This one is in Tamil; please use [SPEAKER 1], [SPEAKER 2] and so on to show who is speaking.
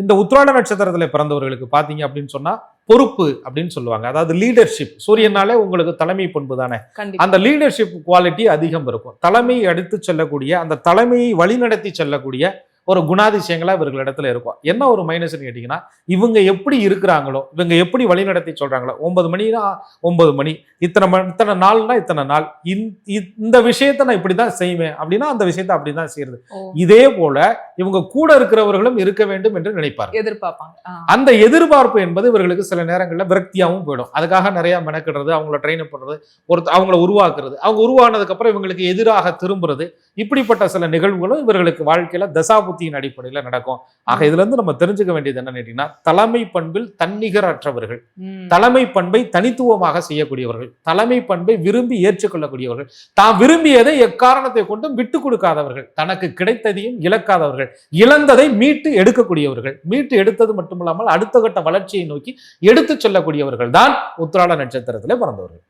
[SPEAKER 1] இந்த உத்திராட நட்சத்திரத்துல பிறந்தவர்களுக்கு பாத்தீங்க அப்படின்னு சொன்னா பொறுப்பு அப்படின்னு சொல்லுவாங்க. அதாவது லீடர்ஷிப் சூரியனாலே உங்களுக்கு தலைமை பண்பு தானே. அந்த லீடர்ஷிப் குவாலிட்டி அதிகம் இருக்கும். தலைமையை எடுத்து செல்லக்கூடிய அந்த தலைமையை வழிநடத்தி செல்லக்கூடிய ஒரு குணாதிசயங்களா இவர்களிடத்துல இருக்கும். என்ன ஒரு மைனஸ்னு கேட்டீங்கன்னா இவங்க எப்படி இருக்கிறாங்களோ இவங்க எப்படி வழிநடத்தி சொல்றாங்களோ ஒன்பது மணினா ஒன்பது மணி இத்தனை மணி இத்தனை நாள்னா இத்தனை நாள் இந்த- விஷயத்தை நான் இப்படிதான் செய்வேன் அப்படின்னா அந்த விஷயத்தை அப்படிதான் செய்யறது.
[SPEAKER 2] ஓ,
[SPEAKER 1] இதே போல இவங்க கூட இருக்கிறவர்களும் இருக்க வேண்டும் என்று நினைப்பார்கள்.
[SPEAKER 2] எதிர்பார்ப்பாங்க.
[SPEAKER 1] அந்த எதிர்பார்ப்பு என்பது இவர்களுக்கு சில நேரங்களில் விரக்தியாகவும் போயிடும். அதுக்காக நிறைய மெனக்கிடுறது அவங்கள ட்ரெயின் பண்றது ஒரு அவங்கள உருவாக்குறது. அவங்க உருவானதுக்கு அப்புறம் இவங்களுக்கு எதிராக திரும்புறது இப்படிப்பட்ட சில நிகழ்வுகளும் இவர்களுக்கு வாழ்க்கையில தசாபுத்தியின் அடிப்படையில் நடக்கும். ஆக இதுல இருந்து நம்ம தெரிஞ்சுக்க வேண்டியது என்னன்னு கேட்டீங்கன்னா தலைமை பண்பில் தன்னிகரற்றவர்கள். தலைமை பண்பை தனித்துவமாக செய்யக்கூடியவர்கள். தலைமை பண்பை விரும்பி ஏற்றுக்கொள்ளக்கூடியவர்கள். தான் விரும்பியதை எக்காரணத்தை கொண்டும் விட்டு கொடுக்காதவர்கள். தனக்கு கிடைத்ததையும் இழக்காதவர்கள். இழந்ததை மீட்டு எடுக்கக்கூடியவர்கள். மீட்டு எடுத்தது மட்டுமில்லாமல் அடுத்த கட்ட வளர்ச்சியை நோக்கி எடுத்துச் செல்லக்கூடியவர்கள் தான் உத்திராட நட்சத்திரத்திலே பிறந்தவர்கள்.